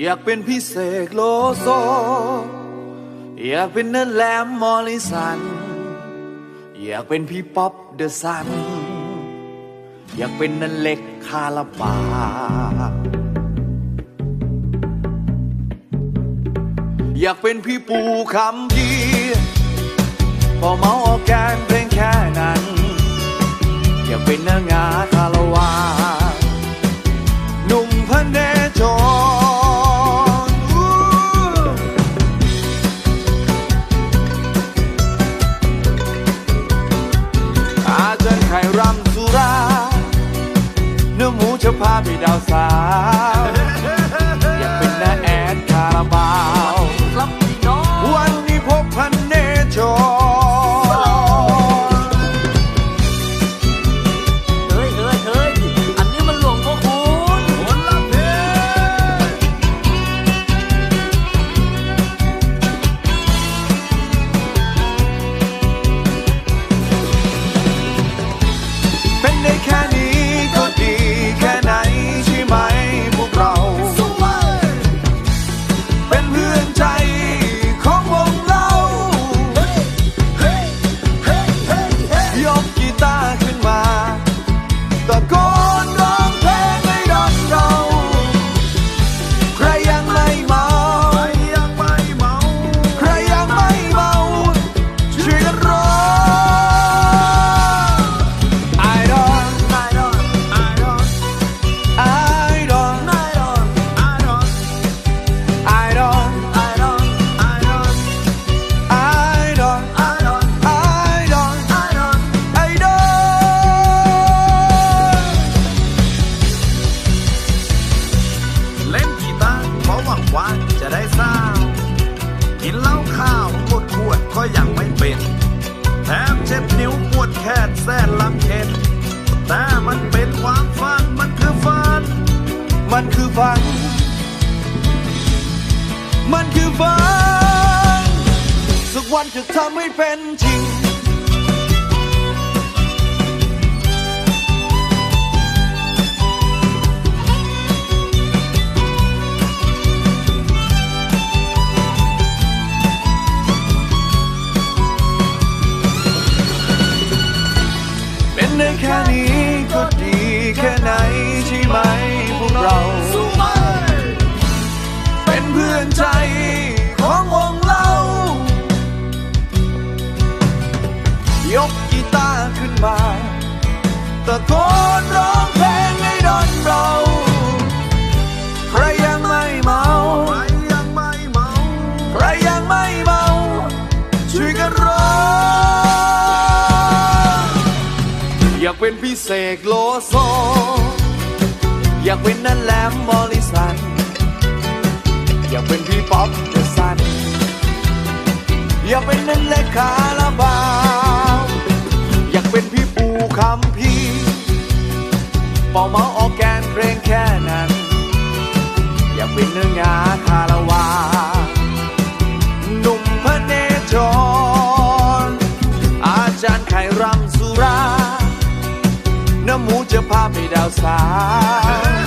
อยากเป็นพี่เสกโลโซ อยากเป็นนันแลมมอลิสัน อยากเป็นพี่ป๊อปเดอะซัน อยากเป็นนันเล็กคาราบา อยากเป็นพี่ปูคำพีพอเมาออกแก เนื้อหมู แสนลำเข็ดแต่มันเป็นความฝัน มันคือฝัน มันคือฝัน มันคือฝัน สักวันจะทำให้เป็นจริง เราสู้เว้ยเป็นเพื่อนใจของวงเรา ยกกีตาร์ขึ้นมาตะโกนร้องเพลงให้ดนเราใครยังไม่เมาใครยังไม่เมาใครยังไม่เมาช่วยกันร้องอยากเป็นพี่เสกโลโซ อยากเป็นนั่นแหลมมอลิสัน อยากเป็นพี่ป๊อปเดอะซัน อยากเป็นนั่นเล็กคาราบาว อยากเป็นพี่ปูคำพีร์เป่าเมาออกแกนเพลงแค่นั้น อยากเป็นเนื้องาคาราวานหนุ่มพระเนจร อาจารย์ไข่รำสุรา หมูจะพาไปดาวสาว